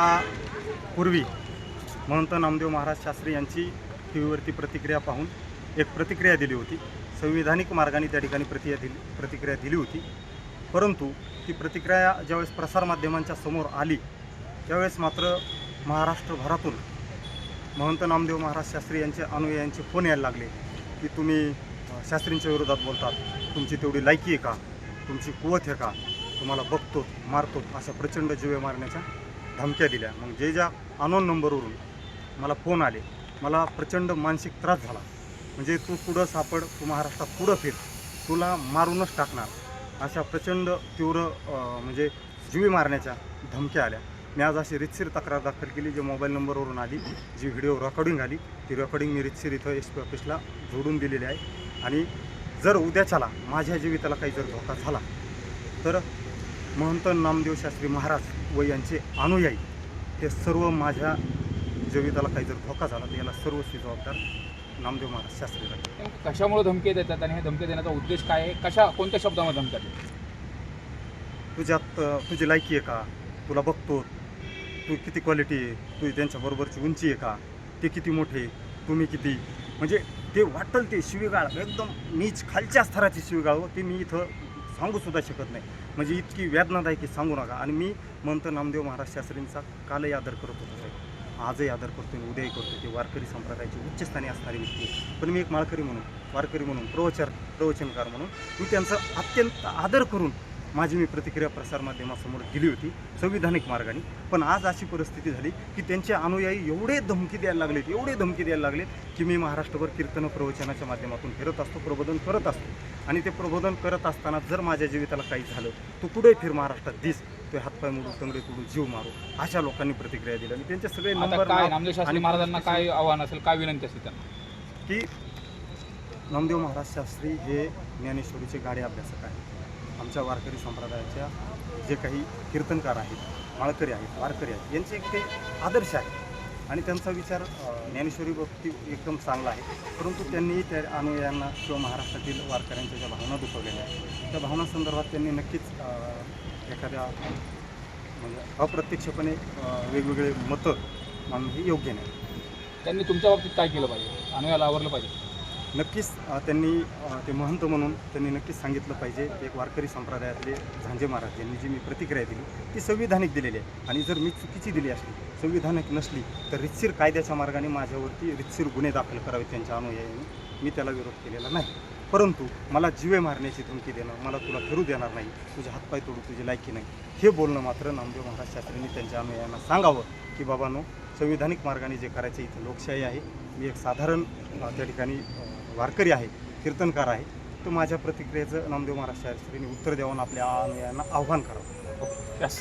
पूर्वी महंत नामदेव महाराज शास्त्री यांची टी व्हीवरती प्रतिक्रिया पाहून एक प्रतिक्रिया दिली होती. संविधानिक मार्गाने त्या ठिकाणी प्रतिया दिली प्रतिक्रिया दिली होती. परंतु ती प्रतिक्रिया ज्यावेळेस प्रसारमाध्यमांच्या समोर आली त्यावेळेस मात्र महाराष्ट्रभरातून महंत नामदेव महाराज शास्त्री यांचे अनुयायांचे फोन यायला लागले की तुम्ही शास्त्रींच्या विरोधात बोलतात. तुमची तेवढी लायकी आहे का? तुमची कुवत आहे का? तुम्हाला बघतो मारतो अशा प्रचंड जीवे मारण्याच्या धमक्या दिल्या. मग जे ज्या अनोन नंबरवरून मला फोन आले मला प्रचंड मानसिक त्रास झाला. म्हणजे तू पुढं सापड तू महाराष्ट्रात पुढं फिर. तुला मारूनच टाकणार. अशा प्रचंड तीव्र म्हणजे जीवी मारण्याच्या धमक्या आल्या. मी आज अशी रितसीर तक्रार दाखल केली जे मोबाईल नंबरवरून आली जी व्हिडिओ रेकॉर्डिंग आली ती रेकॉर्डिंग मी रितसीर इथं एस पी ऑफिसला जोडून दिलेली आहे. आणि जर उद्याच्याला माझ्या जीविताला काही जर धोका झाला तर महंत नामदेव शास्त्री महाराज व यांचे अनुयायी हे सर्व माझ्या जीविताला काही जर धोका झाला तर याला सर्वस्वी जबाबदार नामदेव महाराज शास्त्री नेमकं कशामुळे धमकी देतात आणि हे धमकी देण्याचा उद्देश काय आहे? कशा कोणत्या शब्दामध्ये धमक्या देतात? तुझ्यात तुझी लायकी आहे का? तुला बघतो. तू किती क्वालिटी आहे? तुझी त्यांच्याबरोबरची उंची आहे का? ते किती मोठे तुम्ही किती? म्हणजे ते वाटल ते शिवीगाळ एकदम नीच खालच्या स्तराची शिवीगाळ व ते मी इथं सांगूसुद्धा शकत नाही. म्हणजे इतकी वेदनादायक की सांगू नका. आणि मी मंत नामदेव महाराज शास्त्रींचा कालही आदर करत होतो साहेब. आजही आदर करतो मी उद्याही करतो. ते वारकरी संप्रदायाची उच्चस्थानी असणारी व्यक्ती पण मी एक माळकरी म्हणून वारकरी म्हणून प्रवचन प्रवचनकार म्हणून मी त्यांचा अत्यंत आदर करून माझी मी प्रतिक्रिया प्रसारमाध्यमासमोर दिली होती संविधानिक मार्गाने. पण आज अशी परिस्थिती झाली की त्यांचे अनुयायी एवढे धमकी द्यायला लागलेत एवढे धमकी द्यायला लागलेत की मी महाराष्ट्रभर कीर्तन प्रवचनाच्या माध्यमातून फिरत असतो प्रबोधन करत असतो. आणि ते प्रबोधन करत असताना जर माझ्या जीविताला काही झालं तू कुठे फिर महाराष्ट्रात दिस तो हातपाय मोडू तंगडे तोडू जीव मारू अशा लोकांनी प्रतिक्रिया दिली. आणि त्यांचे सगळे नंबर आणि महाराजांना काय आव्हान असेल काय विनंती असेल त्यांना? की नामदेव महाराज शास्त्री हे ज्ञानेश्वरीचे गाडे अभ्यासक आहेत. आमच्या वारकरी संप्रदायाच्या जे काही कीर्तनकार आहेत माळकरी आहेत वारकरी आहेत यांचे एक ते आदर्श आहे. आणि त्यांचा विचार ज्ञानेश्वरी बाबतीत एकदम चांगला आहे. परंतु त्यांनीही त्या अनुयायांना किंवा महाराष्ट्रातील वारकऱ्यांच्या ज्या भावना दुखवलेल्या आहेत त्या भावनासंदर्भात त्यांनी नक्कीच एखाद्या म्हणजे अप्रत्यक्षपणे वेगवेगळे मतं मानणं हे योग्य नाही. त्यांनी तुमच्या बाबतीत काय केलं पाहिजे? अनुयाला आवरलं पाहिजे. नक्कीच त्यांनी ते महंत म्हणून त्यांनी नक्कीच सांगितलं पाहिजे. एक वारकरी संप्रदायातले झांजे महाराज यांनी जी मी प्रतिक्रिया दिली ती संविधानिक दिलेली आहे. आणि जर मी चुकीची दिली असली संविधानिक नसली तर रितसीर कायद्याच्या मार्गाने माझ्यावरती रितसीर गुन्हे दाखल करावे त्यांच्या अनुयायांनी. मी त्याला विरोध केलेला नाही. परंतु मला जीवे मारण्याची धमकी देणं मला तुला फिरू देणार नाही तुझे हातपाय तोडू तुझी लायकी नाही हे बोलणं मात्र नामदेव महाराज शास्त्रींनी त्यांच्या अनुयायांना सांगावं की बाबांनो संविधानिक मार्गाने जे करायचं इथं लोकशाही आहे. मी एक साधारण त्या ठिकाणी वारकरी आहे कीर्तनकार आहे. तर माझ्या प्रतिक्रियेचं नामदेव महाराज शास्त्रींनी उत्तर आणि आपल्या अनुयायांना आव्हान करावं. यस